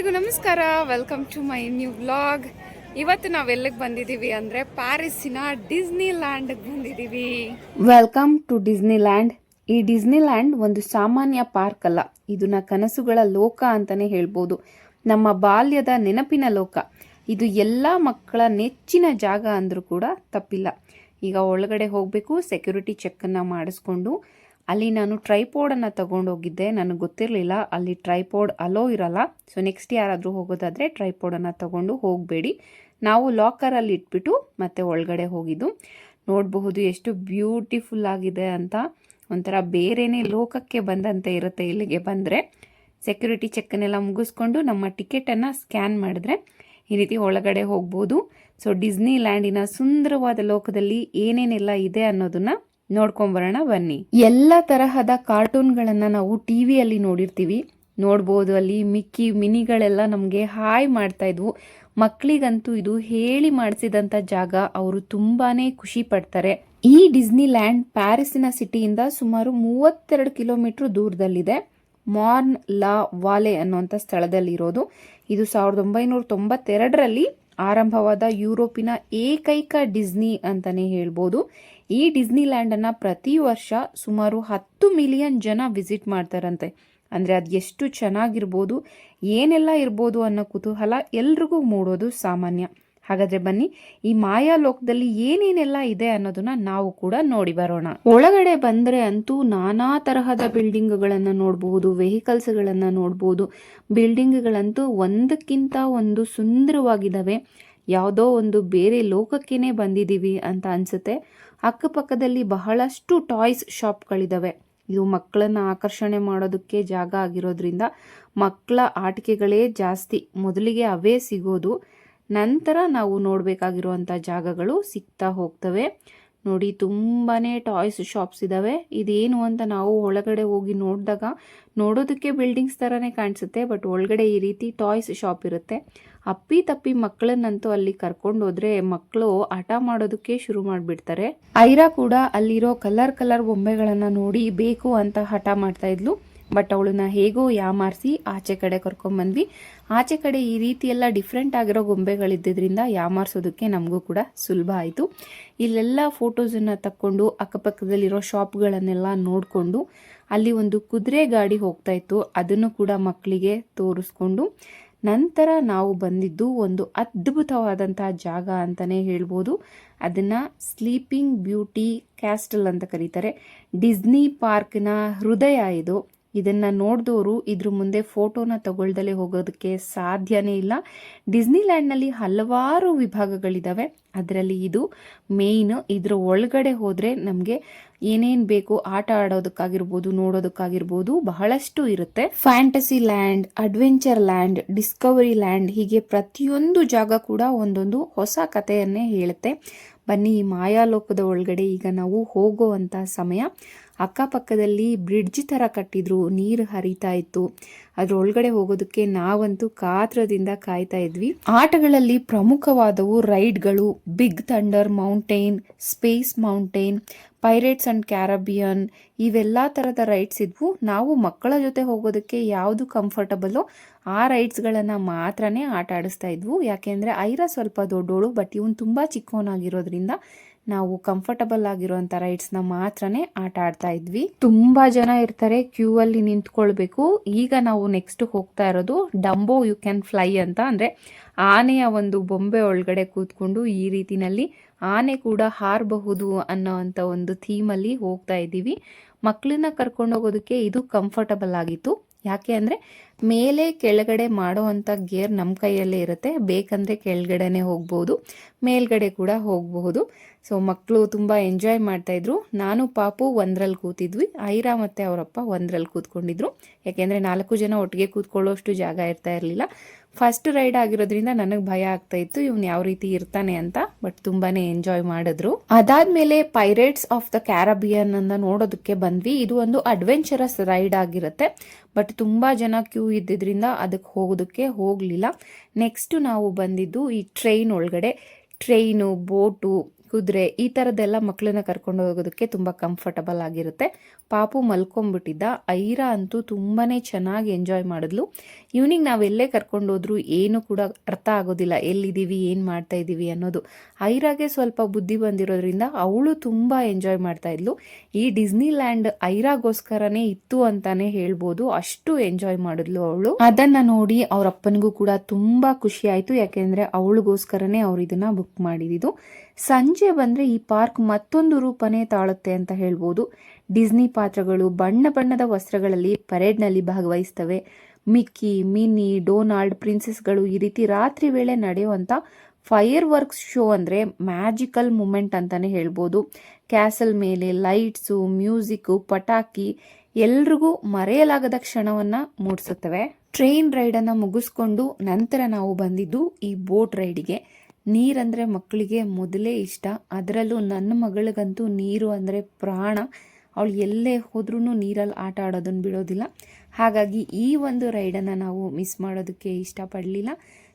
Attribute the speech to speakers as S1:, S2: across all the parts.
S1: ಎಲ್ರಿಗೂ ನಮಸ್ಕಾರ. Welcome to my new vlog ಇವತ್ತು ನಾವೆಲ್ಲಿಗೆ ಬಂದಿದ್ದೀವಿ ಅಂದರೆ ಪ್ಯಾರಿಸ್ಸಿನ ಡಿಸ್ನಿ ಲ್ಯಾಂಡ್ಗೆ ಬಂದಿದ್ದೀವಿ ವೆಲ್ಕಮ್ ಟು ಡಿಸ್ನಿ ಲ್ಯಾಂಡ್ ಈ ಡಿಸ್ನಿ ಲ್ಯಾಂಡ್ ಒಂದು ಸಾಮಾನ್ಯ ಪಾರ್ಕ್ ಅಲ್ಲ. ಇದನ್ನ ಕನಸುಗಳ ಲೋಕ ಅಂತಾನೆ ಹೇಳ್ಬೋದು. ನಮ್ಮ ಬಾಲ್ಯದ ನೆನಪಿನ ಲೋಕ. ಇದು ಎಲ್ಲ ಮಕ್ಕಳ ನೆಚ್ಚಿನ ಜಾಗ ಅಂದರೂ ಕೂಡ ತಪ್ಪಿಲ್ಲ. ಈಗ ಒಳಗಡೆ ಹೋಗಬೇಕು ಸೆಕ್ಯೂರಿಟಿ ಚೆಕ್ಕನ್ನು ಮಾಡಿಸ್ಕೊಂಡು ಅಲ್ಲಿ ನಾನು ಟ್ರೈಪೋಡನ್ನು ತಗೊಂಡೋಗಿದ್ದೆ. ನನಗೆ ಗೊತ್ತಿರಲಿಲ್ಲ, ಅಲ್ಲಿ ಟ್ರೈಪೋಡ್ ಅಲೋ ಇರಲ್ಲ. ಸೊ ನೆಕ್ಸ್ಟ್ ಯಾರಾದರೂ ಹೋಗೋದಾದರೆ ಟ್ರೈಪೋಡನ್ನು ತಗೊಂಡು ಹೋಗಬೇಡಿ. ನಾವು ಲಾಕರಲ್ಲಿ ಇಟ್ಬಿಟ್ಟು ಮತ್ತೆ ಒಳಗಡೆ ಹೋಗಿದ್ದು. ನೋಡಬಹುದು ಎಷ್ಟು ಬ್ಯೂಟಿಫುಲ್ ಆಗಿದೆ ಅಂತ. ಒಂಥರ ಬೇರೆಯೇ ಲೋಕಕ್ಕೆ ಬಂದಂತೆ ಇರುತ್ತೆ ಇಲ್ಲಿಗೆ ಬಂದರೆ. ಸೆಕ್ಯೂರಿಟಿ ಚೆಕ್ಕನ್ನೆಲ್ಲ ಮುಗಿಸ್ಕೊಂಡು ನಮ್ಮ ಟಿಕೆಟನ್ನು ಸ್ಕ್ಯಾನ್ ಮಾಡಿದ್ರೆ ಈ ರೀತಿ ಒಳಗಡೆ ಹೋಗ್ಬೋದು. ಸೊ ಡಿಸ್ನಿ ಲ್ಯಾಂಡಿನ ಸುಂದರವಾದ ಲೋಕದಲ್ಲಿ ಏನೇನೆಲ್ಲ ಇದೆ ಅನ್ನೋದನ್ನ ನೋಡ್ಕೊಂಬರೋಣ, ಬನ್ನಿ. ಎಲ್ಲ ತರಹದ ಕಾರ್ಟೂನ್ಗಳನ್ನು ನಾವು ಟಿ ವಿಯಲ್ಲಿ ನೋಡಿರ್ತೀವಿ. ನೋಡ್ಬೋದು, ಅಲ್ಲಿ ಮಿಕ್ಕಿ ಮಿನಿಗಳೆಲ್ಲ ನಮಗೆ ಹಾಯ್ ಮಾಡ್ತಾ ಇದ್ವು. ಮಕ್ಕಳಿಗಂತೂ ಇದು ಹೇಳಿ ಮಾಡಿಸಿದಂಥ ಜಾಗ. ಅವರು ತುಂಬಾನೇ ಖುಷಿ ಪಡ್ತಾರೆ. ಈ ಡಿಸ್ನಿ ಲ್ಯಾಂಡ್ ಪ್ಯಾರಿಸ್ಸಿನ ಸಿಟಿಯಿಂದ ಸುಮಾರು ಮೂವತ್ತೆರಡು ಕಿಲೋಮೀಟರ್ ದೂರದಲ್ಲಿದೆ. ಮಾರ್ನ್ ಲಾ ವಾಲೆ ಅನ್ನುವಂಥ ಸ್ಥಳದಲ್ಲಿರೋದು. ಇದು ಸಾವಿರದ ಒಂಬೈನೂರ ತೊಂಬತ್ತೆರಡರಲ್ಲಿ ಆರಂಭವಾದ ಯುರೋಪಿನ ಏಕೈಕ ಡಿಸ್ನಿ ಅಂತಾನೆ ಹೇಳ್ಬೋದು. ಈ ಡಿಸ್ನಿಲ್ಯಾಂಡನ್ನು ಪ್ರತಿ ವರ್ಷ ಸುಮಾರು ಹತ್ತು ಮಿಲಿಯನ್ ಜನ ವಿಸಿಟ್ ಮಾಡ್ತಾರಂತೆ. ಅಂದರೆ ಅದು ಎಷ್ಟು ಚೆನ್ನಾಗಿರ್ಬೋದು, ಏನೆಲ್ಲ ಇರ್ಬೋದು ಅನ್ನೋ ಕುತೂಹಲ ಎಲ್ರಿಗೂ ಮೂಡೋದು ಸಾಮಾನ್ಯ. ಹಾಗಾದ್ರೆ ಬನ್ನಿ, ಈ ಮಾಯಾ ಲೋಕದಲ್ಲಿ ಏನೇನೆಲ್ಲ ಇದೆ ಅನ್ನೋದನ್ನ ನಾವು ಕೂಡ ನೋಡಿ ಬರೋಣ. ಒಳಗಡೆ ಬಂದ್ರೆ ಅಂತೂ ನಾನಾ ತರಹದ ಬಿಲ್ಡಿಂಗ್ಗಳನ್ನ ನೋಡಬಹುದು ವೆಹಿಕಲ್ಸ್ ಗಳನ್ನ ನೋಡಬಹುದು ಬಿಲ್ಡಿಂಗ್ಗಳಂತೂ ಒಂದಕ್ಕಿಂತ ಒಂದು ಸುಂದರವಾಗಿದ್ದಾವೆ ಯಾವುದೋ ಒಂದು ಬೇರೆ ಲೋಕಕ್ಕೇನೆ ಬಂದಿದ್ದೀವಿ ಅಂತ ಅನ್ಸುತ್ತೆ. ಅಕ್ಕಪಕ್ಕದಲ್ಲಿ ಬಹಳಷ್ಟು ಟಾಯ್ಸ್ ಶಾಪ್ಗಳಿದಾವೆ. ಇದು ಮಕ್ಕಳನ್ನ ಆಕರ್ಷಣೆ ಮಾಡೋದಕ್ಕೆ ಜಾಗ ಆಗಿರೋದ್ರಿಂದ ಮಕ್ಕಳ ಆಟಿಕೆಗಳೇ ಜಾಸ್ತಿ. ಮೊದಲಿಗೆ ಅವೇ ಸಿಗೋದು. ನಂತರ ನಾವು ನೋಡಬೇಕಾಗಿರುವಂಥ ಜಾಗಗಳು ಸಿಗ್ತಾ ಹೋಗ್ತವೆ. ನೋಡಿ ತುಂಬಾ ಟಾಯ್ಸ್ ಶಾಪ್ಸ್ ಇದ್ದಾವೆ ಇದೇನು ಅಂತ ನಾವು ಒಳಗಡೆ ಹೋಗಿ ನೋಡಿದಾಗ ನೋಡೋದಕ್ಕೆ ಬಿಲ್ಡಿಂಗ್ಸ್ ಥರನೇ ಕಾಣಿಸುತ್ತೆ, ಬಟ್ ಒಳಗಡೆ ಈ ರೀತಿ ಟಾಯ್ಸ್ ಶಾಪ್ ಇರುತ್ತೆ. ಅಪ್ಪಿ ತಪ್ಪಿ ಮಕ್ಕಳನ್ನಂತೂ ಅಲ್ಲಿ ಕರ್ಕೊಂಡು ಹೋದ್ರೆ ಮಕ್ಕಳು ಆಟ ಮಾಡೋದಕ್ಕೆ ಶುರು ಮಾಡಿಬಿಡ್ತಾರೆ. ಐರಾ ಕೂಡ ಅಲ್ಲಿರೋ ಕಲರ್ ಕಲರ್ ಬೊಂಬೆಗಳನ್ನು ನೋಡಿ ಬೇಕು ಅಂತ ಹಠ ಮಾಡ್ತಾ ಇದ್ಲು. ಬಟ್ ಅವಳನ್ನ ಹೇಗೋ ಯಾಮಾರಿಸಿ ಆಚೆ ಕಡೆ ಕರ್ಕೊಂಬಂದ್ವಿ ಆಚೆ ಕಡೆ ಈ ರೀತಿ ಎಲ್ಲ ಡಿಫ್ರೆಂಟ್ ಆಗಿರೋ ಗೊಂಬೆಗಳಿದ್ದರಿಂದ ಯಾಮಾರಿಸೋದಕ್ಕೆ ನಮಗೂ ಕೂಡ ಸುಲಭ ಆಯಿತು. ಇಲ್ಲೆಲ್ಲ ಫೋಟೋಸನ್ನು ತಕ್ಕೊಂಡು ಅಕ್ಕಪಕ್ಕದಲ್ಲಿರೋ ಶಾಪ್ಗಳನ್ನೆಲ್ಲ ನೋಡಿಕೊಂಡು ಅಲ್ಲಿ ಒಂದು ಕುದುರೆ ಗಾಡಿ ಹೋಗ್ತಾ ಇತ್ತು. ಅದನ್ನು ಕೂಡ ಮಕ್ಕಳಿಗೆ ತೋರಿಸ್ಕೊಂಡು ನಂತರ ನಾವು ಬಂದಿದ್ದು ಒಂದು ಅದ್ಭುತವಾದಂತಹ ಜಾಗ ಅಂತಲೇ ಹೇಳ್ಬೋದು. ಅದನ್ನು ಸ್ಲೀಪಿಂಗ್ ಬ್ಯೂಟಿ ಕ್ಯಾಸ್ಟಲ್ ಅಂತ ಕರೀತಾರೆ. ಡಿಸ್ನಿ ಪಾರ್ಕ್ನ ಹೃದಯ ಇದು. ಇದನ್ನ ನೋಡಿದವರು ಇದ್ರ ಮುಂದೆ ಫೋಟೋನ ತಗೊಳ್ದಲೇ ಹೋಗೋದಕ್ಕೆ ಸಾಧ್ಯನೇ ಇಲ್ಲ. ಡಿಸ್ನಿಲ್ಯಾಂಡ್ನಲ್ಲಿ ಹಲವಾರು ವಿಭಾಗಗಳಿದ್ದಾವೆ ಅದರಲ್ಲಿ ಇದು ಮೇಯ್ನ್. ಇದ್ರ ಒಳಗಡೆ ಹೋದ್ರೆ ನಮಗೆ ಏನೇನ್ ಬೇಕು ಆಟ ಆಡೋದಕ್ಕಾಗಿರ್ಬೋದು, ನೋಡೋದಕ್ಕಾಗಿರ್ಬೋದು ಬಹಳಷ್ಟು ಇರುತ್ತೆ. Fantasyland, Adventureland, Discoveryland ಹೀಗೆ ಪ್ರತಿಯೊಂದು ಜಾಗ ಕೂಡ ಒಂದೊಂದು ಹೊಸ ಕಥೆಯನ್ನೇ ಹೇಳುತ್ತೆ. ಬನ್ನಿ ಈ ಮಾಯಾಲೋಕದ ಒಳಗಡೆ ಈಗ ನಾವು ಹೋಗುವಂತ ಸಮಯ. ಅಕ್ಕಪಕ್ಕದಲ್ಲಿ ಬ್ರಿಡ್ಜ್ ಥರ ಕಟ್ಟಿದ್ರು, ನೀರು ಹರಿತಾ ಇತ್ತು. ಅದ್ರೊಳಗಡೆ ಹೋಗೋದಕ್ಕೆ ನಾವಂತೂ ಕಾತ್ರದಿಂದ ಕಾಯ್ತಾ ಇದ್ವಿ. ಆಟಗಳಲ್ಲಿ ಪ್ರಮುಖವಾದವು ರೈಡ್ಗಳು, Big Thunder Mountain, Space Mountain, Pirates and Caribbean. ಇವೆಲ್ಲ ಥರದ ರೈಡ್ಸ್ ಇದ್ವು. ನಾವು ಮಕ್ಕಳ ಜೊತೆ ಹೋಗೋದಕ್ಕೆ ಯಾವುದು ಕಂಫರ್ಟಬಲ್ ಆ ರೈಡ್ಸ್ಗಳನ್ನು ಮಾತ್ರನೇ ಆಟ ಆಡಿಸ್ತಾ ಇದ್ವು. ಯಾಕೆಂದರೆ ಐರ ಸ್ವಲ್ಪ ದೊಡ್ಡೋಳು, ಬಟ್ ಇವನು ತುಂಬ ಚಿಕ್ಕವನಾಗಿರೋದ್ರಿಂದ ನಾವು ಕಂಫರ್ಟಬಲ್ ಆಗಿರುವಂಥ ರೈಡ್ಸ್ನ ಮಾತ್ರನೇ ಆಟ ಆಡ್ತಾ ಇದ್ವಿ. ತುಂಬಾ ಜನ ಇರ್ತಾರೆ ಕ್ಯೂ ಅಲ್ಲಿ ನಿಂತ್ಕೊಳ್ಬೇಕು. ಈಗ ನಾವು ನೆಕ್ಸ್ಟ್ ಹೋಗ್ತಾ ಇರೋದು ಡಂಬೋ ಯು ಕ್ಯಾನ್ ಫ್ಲೈ ಅಂತ. ಅಂದ್ರೆ ಆನೆಯ ಒಂದು ಬೊಂಬೆ ಒಳಗಡೆ ಕೂತ್ಕೊಂಡು ಈ ರೀತಿನಲ್ಲಿ ಆನೆ ಕೂಡ ಹಾರಬಹುದು ಅನ್ನೋವಂಥ ಒಂದು ಥೀಮಲ್ಲಿ ಹೋಗ್ತಾ ಇದ್ದೀವಿ. ಮಕ್ಕಳನ್ನ ಕರ್ಕೊಂಡು ಹೋಗೋದಕ್ಕೆ ಇದು ಕಂಫರ್ಟಬಲ್ ಆಗಿತ್ತು. ಯಾಕೆ ಅಂದರೆ ಮೇಲೆ ಕೆಳಗಡೆ ಮಾಡುವಂಥ ಗೇರ್ ನಮ್ಮ ಕೈಯಲ್ಲೇ ಇರುತ್ತೆ. ಬೇಕಂದರೆ ಕೆಳಗಡೆನೆ ಹೋಗ್ಬೋದು, ಮೇಲ್ಗಡೆ ಕೂಡ ಹೋಗಬಹುದು ಸೊ ಮಕ್ಕಳು ತುಂಬ ಎಂಜಾಯ್ ಮಾಡ್ತಾಯಿದ್ರು ನಾನು, ಪಾಪು ಒಂದರಲ್ಲಿ ಕೂತಿದ್ವಿ. ಐರಾ ಮತ್ತು ಅವರಪ್ಪ ಒಂದರಲ್ಲಿ ಕೂತ್ಕೊಂಡಿದ್ರು. ಯಾಕೆಂದರೆ ನಾಲ್ಕು ಜನ ಒಟ್ಟಿಗೆ ಕೂತ್ಕೊಳ್ಳೋಷ್ಟು ಜಾಗ ಇರ್ತಾ ಇರಲಿಲ್ಲ. ಫಸ್ಟ್ ರೈಡ್ ಆಗಿರೋದ್ರಿಂದ ನನಗೆ ಭಯ ಆಗ್ತಾ ಇತ್ತು. ಇವ್ನು ಯಾವ ರೀತಿ ಇರ್ತಾನೆ ಅಂತ ಬಟ್ ತುಂಬಾನೇ ಎಂಜಾಯ್ ಮಾಡಿದ್ರು. ಅದಾದ್ಮೇಲೆ ಪೈರೇಟ್ಸ್ ಆಫ್ ದ ಕ್ಯಾರಬಿಯನ್ ಅನ್ನ ನೋಡೋದಕ್ಕೆ ಬಂದ್ವಿ. ಇದು ಒಂದು ಅಡ್ವೆಂಚರಸ್ ರೈಡ್ ಆಗಿರುತ್ತೆ. ಬಟ್ ತುಂಬಾ ಜನ ಕ್ಯೂ ಇದ್ದಿದ್ರಿಂದ ಅದಕ್ಕೆ ಹೋಗೋದಕ್ಕೆ ಹೋಗ್ಲಿಲ್ಲ. ನೆಕ್ಸ್ಟ್ ನಾವು ಬಂದಿದ್ದು ಈ ಟ್ರೈನ್ ಒಳಗಡೆ. ಟ್ರೈನು ಬೋಟು ಕುದುರೆ ಈ ಥರದ್ದೆಲ್ಲ ಮಕ್ಕಳನ್ನ ಕರ್ಕೊಂಡು ಹೋಗೋದಕ್ಕೆ ತುಂಬ ಕಂಫರ್ಟಬಲ್ ಆಗಿರುತ್ತೆ. ಪಾಪು ಮಲ್ಕೊಂಡ್ಬಿಟ್ಟಿದ್ದ. ಐರಾ ಅಂತೂ ತುಂಬಾ ಚೆನ್ನಾಗಿ ಎಂಜಾಯ್ ಮಾಡಿದ್ಲು. ಈವ್ನಿಂಗ್ ನಾವೆಲ್ಲೇ ಕರ್ಕೊಂಡು ಹೋದ್ರು ಏನು ಕೂಡ ಅರ್ಥ ಆಗೋದಿಲ್ಲ. ಎಲ್ಲಿದ್ದೀವಿ, ಏನು ಮಾಡ್ತಾ ಇದ್ದೀವಿ ಅನ್ನೋದು. ಐರಾಗೆ ಸ್ವಲ್ಪ ಬುದ್ಧಿ ಬಂದಿರೋದ್ರಿಂದ ಅವಳು ತುಂಬ ಎಂಜಾಯ್ ಮಾಡ್ತಾ ಇದ್ಲು. ಈ ಡಿಸ್ನಿ ಲ್ಯಾಂಡ್ ಐರಾಗೋಸ್ಕರನೇ ಇತ್ತು ಅಂತಾನೆ ಹೇಳ್ಬೋದು. ಅಷ್ಟು ಎಂಜಾಯ್ ಮಾಡಿದ್ಲು ಅವಳು. ಅದನ್ನ ನೋಡಿ ಅವ್ರ ಅಪ್ಪನಿಗೂ ಕೂಡ ತುಂಬಾ ಖುಷಿ ಆಯ್ತು. ಯಾಕೆಂದ್ರೆ ಅವಳಿಗೋಸ್ಕರನೇ ಅವ್ರು ಇದನ್ನ ಬುಕ್ ಮಾಡಿದ್ದು. ಸಂಜೆ ಬಂದರೆ ಈ ಪಾರ್ಕ್ ಮತ್ತೊಂದು ರೂಪನೇ ತಾಳುತ್ತೆ ಅಂತ ಹೇಳ್ಬೋದು. ಡಿಸ್ನಿ ಪಾತ್ರಗಳು ಬಣ್ಣ ಬಣ್ಣದ ವಸ್ತ್ರಗಳಲ್ಲಿ ಪರೇಡ್ನಲ್ಲಿ ಭಾಗವಹಿಸ್ತವೆ. ಮಿಕ್ಕಿ ಮಿನಿ ಡೊನಾಲ್ಡ್, ಪ್ರಿನ್ಸೆಸ್ಗಳು ಈ ರೀತಿ ರಾತ್ರಿ ವೇಳೆ ನಡೆಯುವಂಥ ಫೈರ್ ವರ್ಕ್ಸ್ ಶೋ ಅಂದರೆ ಮ್ಯಾಜಿಕಲ್ ಮೂಮೆಂಟ್ ಅಂತಲೇ ಹೇಳ್ಬೋದು. ಕ್ಯಾಸಲ್ ಮೇಲೆ ಲೈಟ್ಸು, ಮ್ಯೂಸಿಕ್ಕು, ಪಟಾಕಿ ಎಲ್ರಿಗೂ ಮರೆಯಲಾಗದ ಕ್ಷಣವನ್ನ ಮೂಡಿಸುತ್ತವೆ. ಟ್ರೈನ್ ರೈಡನ್ನು ಮುಗಿಸ್ಕೊಂಡು ನಂತರ ನಾವು ಬಂದಿದ್ದು ಈ ಬೋಟ್ ರೈಡಿಗೆ. ನೀರಂದ್ರೆ ಮಕ್ಕಳಿಗೆ ಮೊದಲೇ ಇಷ್ಟ. ಅದರಲ್ಲೂ ನನ್ನ ಮಗಳಿಗಂತೂ ನೀರು ಅಂದರೆ ಪ್ರಾಣ. ಅವಳು ಎಲ್ಲೇ ಹೋದ್ರೂ ನೀರಲ್ಲಿ ಆಟ ಆಡೋದನ್ನು ಬಿಡೋದಿಲ್ಲ. ಹಾಗಾಗಿ ಈ ಒಂದು ರೈಡನ್ನು ನಾವು ಮಿಸ್ ಮಾಡೋದಕ್ಕೆ ಇಷ್ಟಪಡಲಿಲ್ಲ.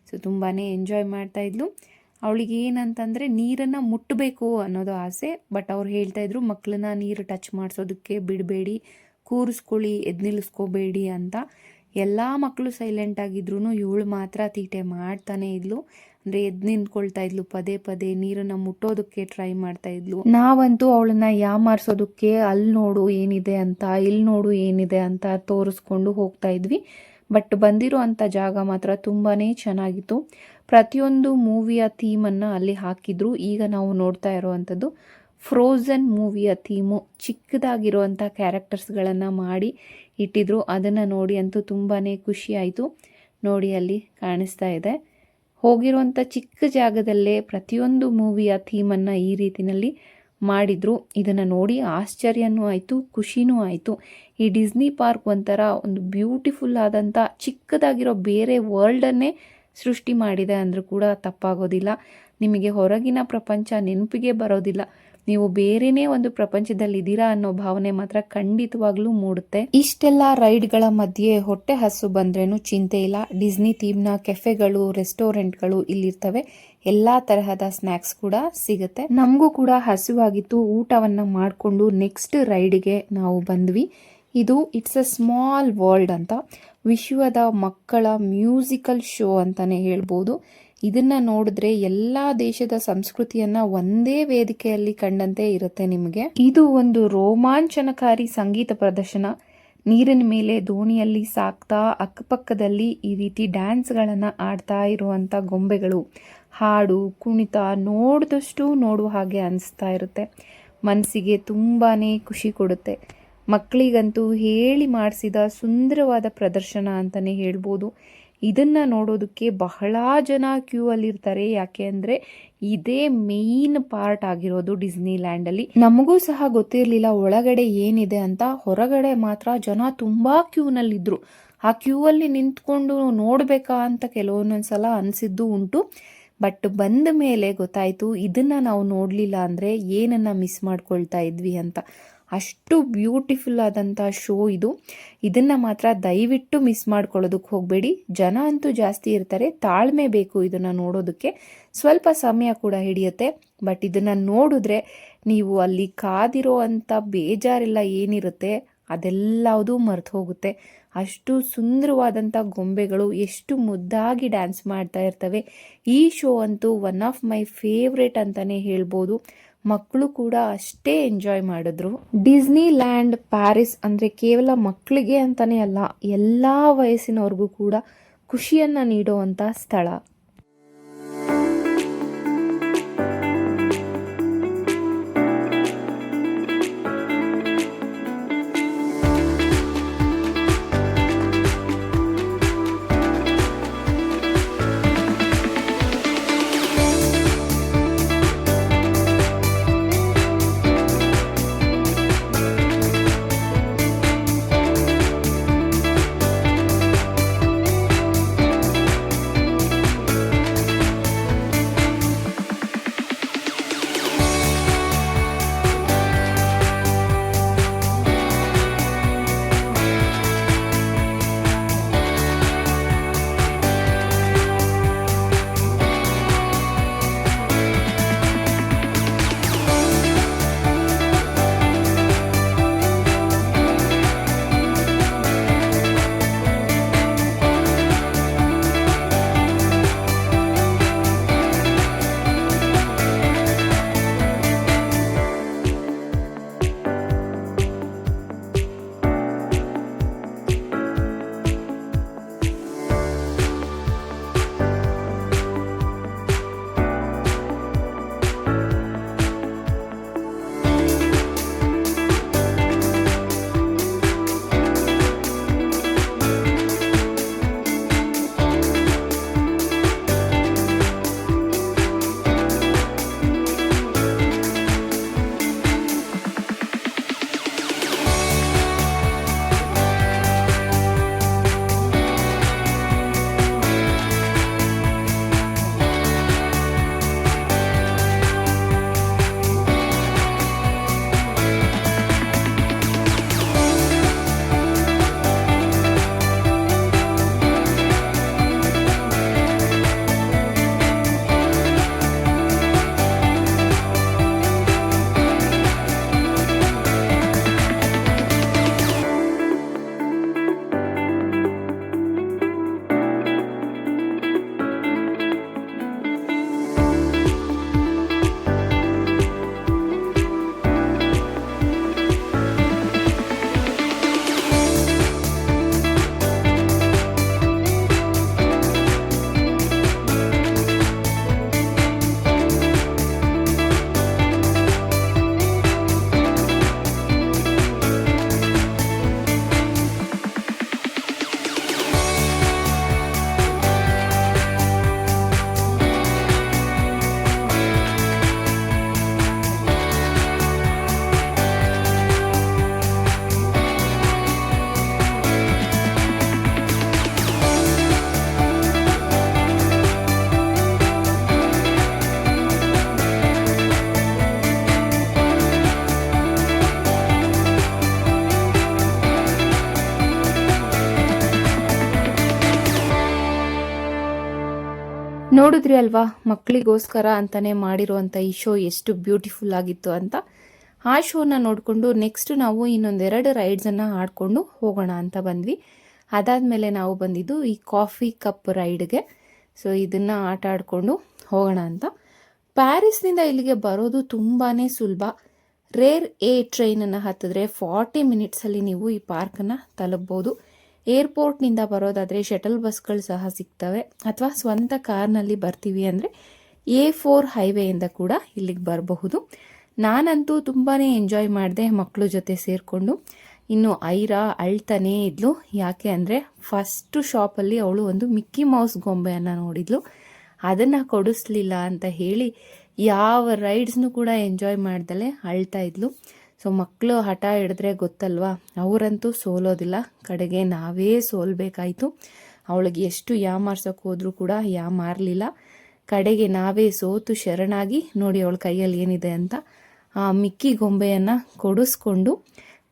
S1: ಸೊ ತುಂಬಾ ಎಂಜಾಯ್ ಮಾಡ್ತಾ ಇದ್ಲು. ಅವಳಿಗೆ ಏನಂತಂದರೆ ನೀರನ್ನು ಮುಟ್ಟಬೇಕು ಅನ್ನೋದು ಆಸೆ. ಬಟ್ ಅವ್ರು ಹೇಳ್ತಾ ಇದ್ರು ಮಕ್ಕಳನ್ನ ನೀರು ಟಚ್ ಮಾಡಿಸೋದಕ್ಕೆ ಬಿಡಬೇಡಿ. ಕೂರಿಸ್ಕೊಳ್ಳಿ, ಎದ್ ನಿಲ್ಲಿಸ್ಕೋಬೇಡಿ ಅಂತ. ಎಲ್ಲ ಮಕ್ಕಳು ಸೈಲೆಂಟ್ ಆಗಿದ್ರು ಇವಳು ಮಾತ್ರ ತೀಟೆ ಮಾಡ್ತಾನೆ ಇದ್ಲು. ಅಂದ್ರೆ ಎದ್ ನಿಂತ್ಕೊಳ್ತಾ ಇದ್ಲು, ಪದೇ ಪದೇ ನೀರನ್ನ ಮುಟ್ಟೋದಕ್ಕೆ ಟ್ರೈ ಮಾಡ್ತಾ ಇದ್ಲು. ನಾವಂತೂ ಅವಳನ್ನ ಯಾಮಾರಿಸೋದಕ್ಕೆ ಅಲ್ಲಿ ನೋಡು ಏನಿದೆ ಅಂತ ಇಲ್ಲಿ ನೋಡು ಏನಿದೆ ಅಂತ ತೋರಿಸ್ಕೊಂಡು ಹೋಗ್ತಾ ಇದ್ವಿ. ಬಟ್ ಬಂದಿರೋ ಅಂತ ಜಾಗ ಮಾತ್ರ ತುಂಬಾನೇ ಚೆನ್ನಾಗಿತ್ತು. ಪ್ರತಿಯೊಂದು ಮೂವಿಯ ಥೀಮನ್ನು ಅಲ್ಲಿ ಹಾಕಿದ್ರು. ಈಗ ನಾವು ನೋಡ್ತಾ ಇರುವಂಥದ್ದು ಫ್ರೋಝನ್ ಮೂವಿಯ ಥೀಮು. ಚಿಕ್ಕದಾಗಿರುವಂಥ ಕ್ಯಾರೆಕ್ಟರ್ಸ್ಗಳನ್ನು ಮಾಡಿ ಇಟ್ಟಿದ್ರು. ಅದನ್ನು ನೋಡಿ ಅಂತೂ ತುಂಬಾ ಖುಷಿ ಆಯಿತು. ನೋಡಿ ಅಲ್ಲಿ ಕಾಣಿಸ್ತಾ ಇದೆ. ಹೋಗಿರುವಂಥ ಚಿಕ್ಕ ಜಾಗದಲ್ಲೇ ಪ್ರತಿಯೊಂದು ಮೂವಿಯ ಥೀಮನ್ನು ಈ ರೀತಿಯಲ್ಲಿ ಮಾಡಿದ್ರು. ಇದನ್ನು ನೋಡಿ ಆಶ್ಚರ್ಯನೂ ಆಯಿತು, ಖುಷಿನೂ ಆಯಿತು. ಈ ಡಿಸ್ನಿ ಪಾರ್ಕ್ ಒಂಥರ ಒಂದು ಬ್ಯೂಟಿಫುಲ್ ಆದಂಥ ಚಿಕ್ಕದಾಗಿರೋ ಬೇರೆ ವರ್ಲ್ಡನ್ನೇ ಸೃಷ್ಟಿ ಮಾಡಿದೆ ಅಂದರೂ ಕೂಡ ತಪ್ಪಾಗೋದಿಲ್ಲ. ನಿಮಗೆ ಹೊರಗಿನ ಪ್ರಪಂಚ ನೆನಪಿಗೆ ಬರೋದಿಲ್ಲ. ನೀವು ಬೇರೆನೇ ಒಂದು ಪ್ರಪಂಚದಲ್ಲಿ ಇದ್ದೀರಾ ಅನ್ನೋ ಭಾವನೆ ಮಾತ್ರ ಖಂಡಿತವಾಗ್ಲೂ ಮೂಡುತ್ತೆ. ಇಷ್ಟೆಲ್ಲ ರೈಡ್ಗಳ ಮಧ್ಯೆ ಹೊಟ್ಟೆ ಹಸು ಬಂದ್ರೇನು ಚಿಂತೆ ಇಲ್ಲ. ಡಿಸ್ನಿ ಥೀಮ್ನ ಕೆಫೆಗಳು, ರೆಸ್ಟೋರೆಂಟ್ಗಳು ಇಲ್ಲಿರ್ತವೆ. ಎಲ್ಲಾ ತರಹದ ಸ್ನಾಕ್ಸ್ ಕೂಡ ಸಿಗುತ್ತೆ. ನಮಗೂ ಕೂಡ ಹಸಿವಾಗಿತ್ತು. ಊಟವನ್ನ ಮಾಡಿಕೊಂಡು ನೆಕ್ಸ್ಟ್ ರೈಡ್ಗೆ ನಾವು ಬಂದ್ವಿ. ಇದು ಇಟ್ಸ್ ಅ ಸ್ಮಾಲ್ ವರ್ಲ್ಡ್ ಅಂತ. ವಿಶ್ವದ ಮಕ್ಕಳ ಮ್ಯೂಸಿಕಲ್ ಶೋ ಅಂತಾನೆ ಹೇಳ್ಬೋದು. ಇದನ್ನ ನೋಡಿದ್ರೆ ಎಲ್ಲಾ ದೇಶದ ಸಂಸ್ಕೃತಿಯನ್ನ ಒಂದೇ ವೇದಿಕೆಯಲ್ಲಿ ಕಂಡಂತೆ ಇರುತ್ತೆ ನಿಮಗೆ. ಇದು ಒಂದು ರೋಮಾಂಚನಕಾರಿ ಸಂಗೀತ ಪ್ರದರ್ಶನ. ನೀರಿನ ಮೇಲೆ ದೋಣಿಯಲ್ಲಿ ಸಾಕ್ತಾ ಅಕ್ಕಪಕ್ಕದಲ್ಲಿ ಈ ರೀತಿ ಡ್ಯಾನ್ಸ್ಗಳನ್ನು ಆಡ್ತಾ ಇರುವಂಥ ಗೊಂಬೆಗಳು. ಹಾಡು, ಕುಣಿತ ನೋಡಿದಷ್ಟು ನೋಡುವ ಹಾಗೆ ಅನಿಸ್ತಾ ಇರುತ್ತೆ. ಮನಸ್ಸಿಗೆ ತುಂಬಾ ಖುಷಿ ಕೊಡುತ್ತೆ. ಮಕ್ಕಳಿಗಂತೂ ಹೇಳಿ ಮಾಡಿಸಿದ ಸುಂದರವಾದ ಪ್ರದರ್ಶನ ಅಂತಲೇ ಹೇಳ್ಬೋದು. ಇದನ್ನು ನೋಡೋದಕ್ಕೆ ಬಹಳ ಜನ ಕ್ಯೂ ಅಲ್ಲಿರ್ತಾರೆ. ಯಾಕೆ ಅಂದರೆ ಇದೇ ಮೇನ್ ಪಾರ್ಟ್ ಆಗಿರೋದು ಡಿಸ್ನಿ ಲ್ಯಾಂಡಲ್ಲಿ ನಮಗೂ ಸಹ ಗೊತ್ತಿರಲಿಲ್ಲ ಒಳಗಡೆ ಏನಿದೆ ಅಂತ. ಹೊರಗಡೆ ಮಾತ್ರ ಜನ ತುಂಬ ಕ್ಯೂನಲ್ಲಿದ್ದರು ಆ ಕ್ಯೂ ಅಲ್ಲಿ ನಿಂತ್ಕೊಂಡು ನೋಡಬೇಕಾ ಅಂತ ಕೆಲವೊಂದೊಂದ್ಸಲ ಅನಿಸಿದ್ದು ಉಂಟು. ಬಟ್ ಬಂದ ಮೇಲೆ ಗೊತ್ತಾಯಿತು, ಇದನ್ನು ನಾವು ನೋಡಲಿಲ್ಲ ಅಂದರೆ ಏನನ್ನು ಮಿಸ್ ಮಾಡ್ಕೊಳ್ತಾ ಇದ್ವಿ ಅಂತ. ಅಷ್ಟು ಬ್ಯೂಟಿಫುಲ್ ಆದಂಥ ಶೋ ಇದು. ಇದನ್ನು ಮಾತ್ರ ದಯವಿಟ್ಟು ಮಿಸ್ ಮಾಡ್ಕೊಳ್ಳೋದಕ್ಕೆ ಹೋಗಬೇಡಿ. ಜನ ಅಂತೂ ಜಾಸ್ತಿ ಇರ್ತಾರೆ, ತಾಳ್ಮೆ ಬೇಕು ಇದನ್ನು ನೋಡೋದಕ್ಕೆ. ಸ್ವಲ್ಪ ಸಮಯ ಕೂಡ ಹಿಡಿಯುತ್ತೆ. ಬಟ್ ಇದನ್ನು ನೋಡಿದ್ರೆ ನೀವು ಅಲ್ಲಿ ಕಾದಿರೋ ಅಂಥ ಬೇಜಾರೆಲ್ಲ ಏನಿರುತ್ತೆ, ಅದೆಲ್ಲವುದೂ ಮರೆತು ಹೋಗುತ್ತೆ. ಅಷ್ಟು ಸುಂದರವಾದಂಥ ಗೊಂಬೆಗಳು, ಎಷ್ಟು ಮುದ್ದಾಗಿ ಡ್ಯಾನ್ಸ್ ಮಾಡ್ತಾ ಇರ್ತವೆ. ಈ ಶೋ ಅಂತೂ ಒನ್ ಆಫ್ ಮೈ ಫೇವ್ರೇಟ್ ಅಂತಲೇ ಹೇಳ್ಬೋದು. ಮಕ್ಕಳು ಕೂಡ ಅಷ್ಟೇ ಎಂಜಾಯ್ ಮಾಡಿದ್ರು. ಡಿಸ್ನಿ ಲ್ಯಾಂಡ್ ಪ್ಯಾರಿಸ್ ಅಂದರೆ ಕೇವಲ ಮಕ್ಕಳಿಗೆ ಅಂತಲೇ ಅಲ್ಲ, ಎಲ್ಲ ವಯಸ್ಸಿನವ್ರಿಗೂ ಕೂಡ ಖುಷಿಯನ್ನು ನೀಡುವಂಥ ಸ್ಥಳ. ನೋಡಿದ್ರಿ ಅಲ್ವಾ? ಮಕ್ಕಳಿಗೋಸ್ಕರ ಅಂತಲೇ ಮಾಡಿರುವಂಥ ಈ ಶೋ ಎಷ್ಟು ಬ್ಯೂಟಿಫುಲ್ ಆಗಿತ್ತು ಅಂತ. ಆ ಶೋನ ನೋಡಿಕೊಂಡು ನೆಕ್ಸ್ಟ್ ನಾವು ಇನ್ನೊಂದೆರಡು ರೈಡ್ಸನ್ನು ಆಡ್ಕೊಂಡು ಹೋಗೋಣ ಅಂತ ಬಂದ್ವಿ. ಅದಾದಮೇಲೆ ನಾವು ಬಂದಿದ್ದು ಈ ಕಾಫಿ ಕಪ್ ರೈಡ್ಗೆ ಸೊ ಇದನ್ನು ಆಟ ಆಡಿಕೊಂಡು ಹೋಗೋಣ ಅಂತ. ಪ್ಯಾರಿಸ್ನಿಂದ ಇಲ್ಲಿಗೆ ಬರೋದು ತುಂಬಾ ಸುಲಭ. ರೇರ್ ಎ ಟ್ರೈನನ್ನು ಹತ್ತಿದ್ರೆ ಫಾರ್ಟಿ ಮಿನಿಟ್ಸಲ್ಲಿ ನೀವು ಈ ಪಾರ್ಕನ್ನು ತಲುಪ್ಬೋದು. ಏರ್ಪೋರ್ಟ್ನಿಂದ ಬರೋದಾದರೆ ಶಟಲ್ ಬಸ್ಗಳು ಸಹ ಸಿಗ್ತವೆ. ಅಥವಾ ಸ್ವಂತ ಕಾರ್ನಲ್ಲಿ ಬರ್ತೀವಿ ಅಂದರೆ ಎ ಫೋರ್ ಹೈವೇಯಿಂದ ಕೂಡ ಇಲ್ಲಿಗೆ ಬರಬಹುದು. ನಾನಂತೂ ತುಂಬಾ ಎಂಜಾಯ್ ಮಾಡಿದೆ ಮಕ್ಕಳ ಜೊತೆ ಸೇರಿಕೊಂಡು. ಇನ್ನು ಐರಾ, ಅಳ್ತಾನೇ ಇದ್ಲು. ಯಾಕೆ ಅಂದರೆ ಫಸ್ಟು ಶಾಪಲ್ಲಿ ಅವಳು ಒಂದು ಮಿಕ್ಕಿ ಮೌಸ್ ಗೊಂಬೆಯನ್ನು ನೋಡಿದ್ಲು. ಅದನ್ನು ಕೊಡಿಸ್ಲಿಲ್ಲ ಅಂತ ಹೇಳಿ ಯಾವ ರೈಡ್ಸ್ನು ಕೂಡ ಎಂಜಾಯ್ ಮಾಡ್ದಲೆ ಅಳ್ತಾ ಇದ್ಲು. ಸೊ ಮಕ್ಕಳು ಹಠ ಹಿಡಿದ್ರೆ ಗೊತ್ತಲ್ವಾ? ಅವರಂತೂ ಸೋಲೋದಿಲ್ಲ. ಕಡೆಗೆ ನಾವೇ ಸೋಲ್ಬೇಕಾಯ್ತು. ಅವಳಿಗೆ ಎಷ್ಟು ಯಾ ಮಾರ್ಸೋಕೆ ಹೋದ್ರೂ ಕೂಡ ಯಾ ಮಾರಲಿಲ್ಲ. ಕಡೆಗೆ ನಾವೇ ಸೋತು ಶರಣಾಗಿ ನೋಡಿ ಅವಳ ಕೈಯಲ್ಲಿ ಏನಿದೆ ಅಂತ ಆ ಮಿಕ್ಕಿ ಗೊಂಬೆಯನ್ನು ಕೊಡಿಸ್ಕೊಂಡು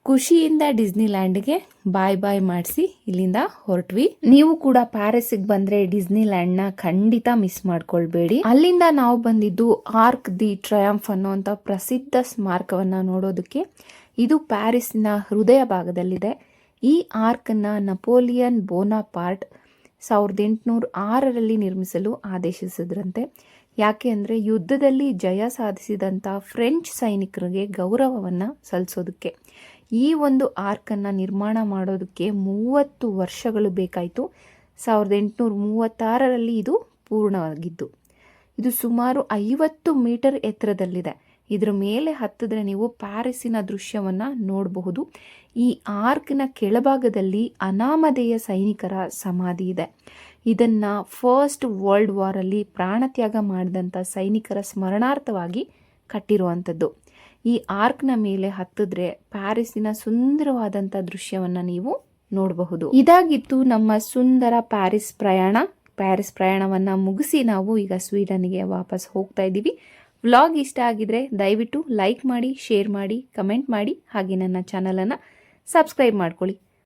S1: ಖುಷಿಯಿಂದ ಡಿಸ್ನಿಲ್ಯಾಂಡ್ಗೆ ಬಾಯ್ ಬಾಯ್ ಮಾಡಿಸಿ ಇಲ್ಲಿಂದ ಹೊರಟ್ವಿ. ನೀವು ಕೂಡ ಪ್ಯಾರಿಸ್ಗೆ ಬಂದ್ರೆ ಡಿಸ್ನಿಲ್ಯಾಂಡ್ನ ಖಂಡಿತ ಮಿಸ್ ಮಾಡ್ಕೊಳ್ಬೇಡಿ. ಅಲ್ಲಿಂದ ನಾವು ಬಂದಿದ್ದು ಆರ್ಕ್ ದಿ ಟ್ರಯಾಂಫ್ ಅನ್ನುವಂಥ ಪ್ರಸಿದ್ಧ ಸ್ಮಾರಕವನ್ನ ನೋಡೋದಕ್ಕೆ ಇದು ಪ್ಯಾರಿಸ್ನ ಹೃದಯ ಭಾಗದಲ್ಲಿದೆ. ಈ ಆರ್ಕನ್ನು ನಪೋಲಿಯನ್ ಬೋನಾಪಾರ್ಟ್ ಸಾವಿರದ ಎಂಟುನೂರ ಆರರಲ್ಲಿ ನಿರ್ಮಿಸಲು ಆದೇಶಿಸಿದ್ರಂತೆ. ಯಾಕೆ ಅಂದರೆ ಯುದ್ಧದಲ್ಲಿ ಜಯ ಸಾಧಿಸಿದಂಥ ಫ್ರೆಂಚ್ ಸೈನಿಕರಿಗೆ ಗೌರವವನ್ನು ಸಲ್ಲಿಸೋದಕ್ಕೆ ಈ ಒಂದು ಆರ್ಕನ್ನು ನಿರ್ಮಾಣ ಮಾಡೋದಕ್ಕೆ ಮೂವತ್ತು ವರ್ಷಗಳು ಬೇಕಾಯಿತು. ಸಾವಿರದ ಎಂಟುನೂರ ಮೂವತ್ತಾರರಲ್ಲಿ ಇದು ಪೂರ್ಣವಾಗಿದ್ದು, ಇದು ಸುಮಾರು ಐವತ್ತು ಮೀಟರ್ ಎತ್ತರದಲ್ಲಿದೆ. ಇದರ ಮೇಲೆ ಹತ್ತಿದ್ರೆ ನೀವು ಪ್ಯಾರಿಸ್ಸಿನ ದೃಶ್ಯವನ್ನು ನೋಡಬಹುದು. ಈ ಆರ್ಕ್ನ ಕೆಳಭಾಗದಲ್ಲಿ ಅನಾಮಧೇಯ ಸೈನಿಕರ ಸಮಾಧಿ ಇದೆ. ಇದನ್ನು ಫಸ್ಟ್ ವರ್ಲ್ಡ್ ವಾರಲ್ಲಿ ಪ್ರಾಣತ್ಯಾಗ ಮಾಡಿದಂಥ ಸೈನಿಕರ ಸ್ಮರಣಾರ್ಥವಾಗಿ ಕಟ್ಟಿರುವಂಥದ್ದು ಈ ಆರ್ಕ್ನ ಮೇಲೆ ಹತ್ತಿದ್ರೆ ಪ್ಯಾರಿಸ್ಸಿನ ಸುಂದರವಾದಂಥ ದೃಶ್ಯವನ್ನು ನೀವು ನೋಡಬಹುದು. ಇದಾಗಿತ್ತು ನಮ್ಮ ಸುಂದರ ಪ್ಯಾರಿಸ್ ಪ್ರಯಾಣ. ಪ್ಯಾರಿಸ್ ಪ್ರಯಾಣವನ್ನು ಮುಗಿಸಿ ನಾವು ಈಗ ಸ್ವೀಡನ್ಗೆ ವಾಪಸ್ ಹೋಗ್ತಾ ಇದ್ದೀವಿ. ವ್ಲಾಗ್ ಇಷ್ಟ ಆಗಿದ್ರೆ ದಯವಿಟ್ಟು ಲೈಕ್ ಮಾಡಿ, ಶೇರ್ ಮಾಡಿ, ಕಮೆಂಟ್ ಮಾಡಿ, ಹಾಗೆ ನನ್ನ ಚಾನಲನ್ನು ಸಬ್ಸ್ಕ್ರೈಬ್ ಮಾಡ್ಕೊಳ್ಳಿ.